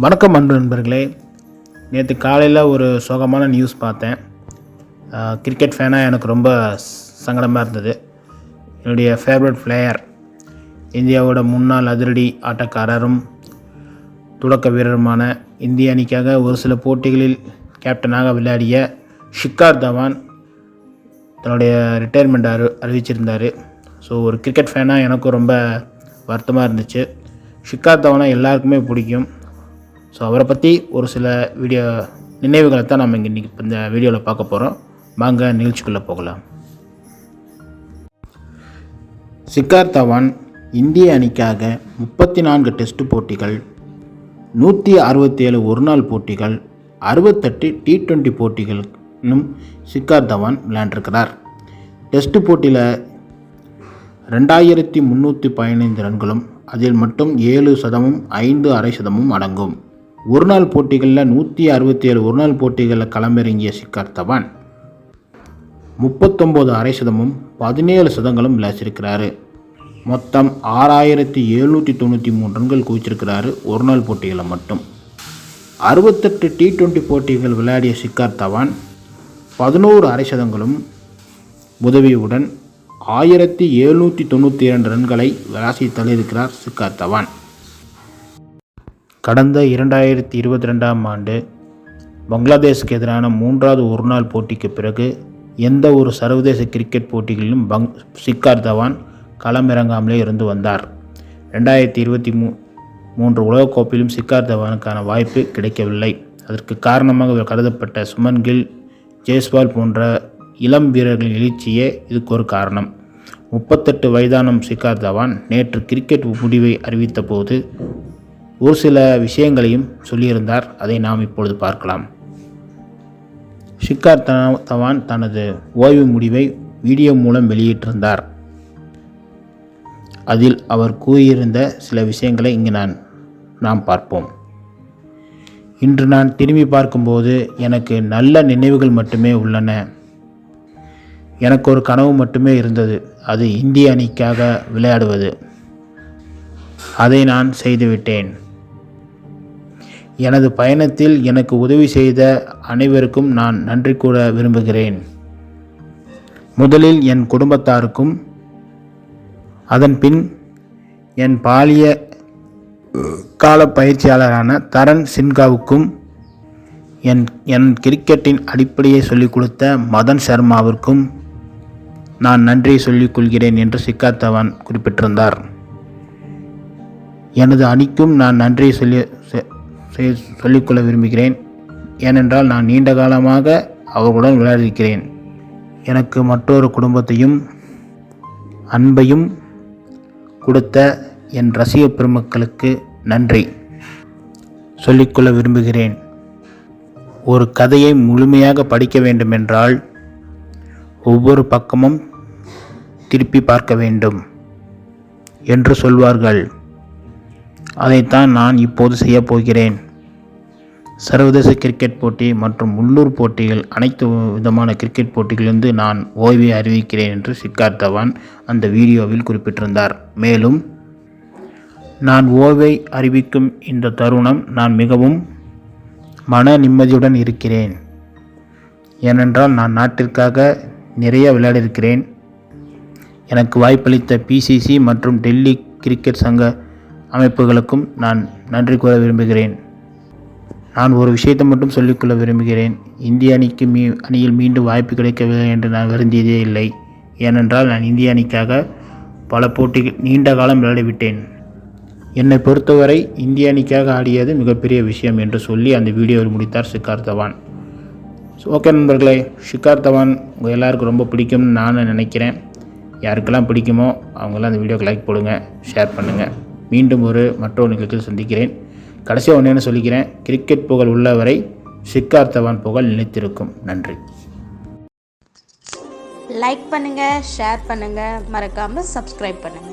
வணக்கம் அன்பு நண்பர்களே. நேற்று காலையில் ஒரு சோகமான நியூஸ் பார்த்தேன். கிரிக்கெட் ஃபேனாக எனக்கு ரொம்ப சங்கடமாக இருந்தது. என்னுடைய ஃபேவரட் பிளேயர் இந்தியாவோட முன்னாள் அதிரடி ஆட்டக்காரரும் தொடக்க வீரருமான இந்திய அணிக்காக ஒரு சில போட்டிகளில் கேப்டனாக விளையாடிய ஷிக்கார் தவான் தன்னுடைய ரிட்டையர்மெண்ட் அறி அறிவிச்சிருந்தார். ஸோ ஒரு கிரிக்கெட் ஃபேனாக எனக்கும் ரொம்ப வருத்தமாக இருந்துச்சு. ஷிக்கார் தவானை எல்லாருக்குமே பிடிக்கும். ஸோ அவரை பற்றி ஒரு சில வீடியோ நினைவுகளை தான் நம்ம இங்கே இன்றைக்கி இந்த வீடியோவில் பார்க்க போகிறோம் வாங்க நிகழ்ச்சிக்குள்ளே போகலாம். சிக்கார் தவான் இந்திய அணிக்காக முப்பத்தி நான்கு டெஸ்ட் போட்டிகள் நூற்றி அறுபத்தி ஏழு ஒருநாள் போட்டிகள் அறுபத்தெட்டு டி ட்வெண்ட்டி போட்டிகளும் சிக்கார் தவான் விளையாண்டிருக்கிறார். டெஸ்ட் போட்டியில் ரெண்டாயிரத்தி முந்நூற்றி பதினைந்து ரன்களும் அதில் மட்டும் ஏழு சதமும் ஐந்து அரை சதமும் அடங்கும். ஒரு நாள் போட்டிகளில் நூற்றி அறுபத்தி ஏழு ஒருநாள் போட்டிகளில் களமிறங்கிய சிக்கர் தவான். முப்பத்தொம்போது அரை சதமும் பதினேழு சதங்களும் விளையாச்சிருக்கிறாரு மொத்தம் ஆறாயிரத்தி எழுநூற்றி தொண்ணூற்றி மூணு ரன்கள் குவிச்சிருக்கிறாரு ஒரு நாள் போட்டிகளில் மட்டும். அறுபத்தெட்டு டி டுவெண்ட்டி போட்டிகள் விளையாடிய சிக்கார் தவான் பதினோரு அரை சதங்களும் உதவியுடன் ஆயிரத்தி எழுநூற்றி தொண்ணூற்றி இரண்டு ரன்களை விளாசி தள்ளியிருக்கிறார் சிக்கார் தவான். கடந்த இரண்டாயிரத்தி இருபத்தி ரெண்டாம் ஆண்டு பங்களாதேஷுக்கு எதிரான மூன்றாவது ஒருநாள் போட்டிக்கு பிறகு எந்த ஒரு சர்வதேச கிரிக்கெட் போட்டிகளிலும் பங் சிக்கார் தவான் களமிறங்காமலே இருந்து வந்தார். ரெண்டாயிரத்தி இருபத்தி மூ மூன்று உலகக்கோப்பையிலும் சிக்கார் தவானுக்கான வாய்ப்பு கிடைக்கவில்லை. அதற்கு காரணமாக கருதப்பட்ட சுமன் கில் ஜெய்ஸ்வால் போன்ற இளம் வீரர்களின் எழுச்சியே இதுக்கு ஒரு காரணம். முப்பத்தெட்டு வயதானம் சிக்கார் தவான் நேற்று கிரிக்கெட் முடிவை அறிவித்த போது ஒரு சில விஷயங்களையும் சொல்லியிருந்தார். அதை நாம் இப்பொழுது பார்க்கலாம். ஷிக்கார் தவான் தனது ஓய்வு முடிவை வீடியோ மூலம் வெளியிட்டிருந்தார். அதில் அவர் கூறியிருந்த சில விஷயங்களை இங்கு நான் நாம் பார்ப்போம். இன்று நான் திரும்பி பார்க்கும்போது எனக்கு நல்ல நினைவுகள் மட்டுமே உள்ளன. எனக்கு ஒரு கனவு மட்டுமே இருந்தது. அது இந்திய அணிக்காக விளையாடுவது. அதை நான் செய்துவிட்டேன். எனது பயணத்தில் எனக்கு உதவி செய்த அனைவருக்கும் நான் நன்றி கூற விரும்புகிறேன். முதலில் என் குடும்பத்தாருக்கும் அதன் பின் என் பாலிய கால பயிற்சியாளரான தரன் சின்காவுக்கும் என் என் கிரிக்கெட்டின் அடிப்படையை சொல்லிக் கொடுத்த மதன் சர்மாவிற்கும் நான் நன்றி சொல்லிக் கொள்கிறேன் என்று சிக்காத்தவான் குறிப்பிட்டிருந்தார். எனது அணிக்கும் நான் நன்றி சொல்லி செ- சொல்லிக்கொள்ள விரும்புகிறேன். ஏனென்றால் நான் நீண்ட காலமாக அவர்களுடன் விளையாடிருக்கிறேன் எனக்கு மற்றொரு குடும்பத்தையும் அன்பையும் கொடுத்த என் ரசிக பெருமக்களுக்கு நன்றி. சொல்லிக்கொள்ள விரும்புகிறேன். ஒரு கதையை முழுமையாக படிக்க வேண்டுமென்றால் ஒவ்வொரு பக்கமும் திருப்பி பார்க்க வேண்டும் என்று சொல்வார்கள். அதைத்தான் நான் இப்போது செய்யப் போகிறேன். சர்வதேச கிரிக்கெட் போட்டி மற்றும் உள்ளூர் போட்டிகள் அனைத்து விதமான கிரிக்கெட் போட்டிகளிலிருந்து நான் ஓய்வை அறிவிக்கிறேன் என்று சிக்கார் தவான் அந்த வீடியோவில் குறிப்பிட்டிருந்தார். மேலும் நான் ஓய்வை அறிவிக்கும் இந்த தருணம் நான் மிகவும் மன நிம்மதியுடன் இருக்கிறேன். ஏனென்றால் நான் நாட்டிற்காக நிறைய விளையாடியிருக்கிறேன். எனக்கு வாய்ப்பளித்த பிசிசி மற்றும் டெல்லி கிரிக்கெட் சங்க அமைப்புகளுக்கும் நான் நன்றி கூற விரும்புகிறேன். நான் ஒரு விஷயத்தை மட்டும் சொல்லிக்கொள்ள விரும்புகிறேன். இந்திய அணிக்கு மீ அணியில் மீண்டும் வாய்ப்பு கிடைக்கவில்லை என்று நான் வருந்தியதே இல்லை. ஏனென்றால் நான் இந்திய அணிக்காக பல போட்டிகள் நீண்ட காலம் விளையாடிவிட்டேன். என்னை பொறுத்தவரை இந்திய அணிக்காக ஆடியது மிகப்பெரிய விஷயம் என்று சொல்லி அந்த வீடியோவில் முடித்தார் சிக்கார் தவான். ஸோ ஓகே நண்பர்களே ஷிகார் தவான் உங்கள் எல்லாருக்கும் ரொம்ப பிடிக்கும்னு நான் நினைக்கிறேன். யாருக்கெல்லாம் பிடிக்குமோ அவங்கெல்லாம் அந்த வீடியோக்கு லைக் போடுங்க ஷேர் பண்ணுங்கள் மீண்டும் ஒரு மற்றொரு நிகழ்ச்சியில் சந்திக்கிறேன். கடைசியாக ஒன்று என்ன சொல்லிக்கிறேன்? கிரிக்கெட் புகழ் உள்ளவரை ஷிக்கார் தவான் புகழ் நிலைத்திருக்கும் நன்றி. லைக் பண்ணுங்கள் ஷேர் பண்ணுங்கள் மறக்காமல் சப்ஸ்கிரைப் பண்ணுங்கள்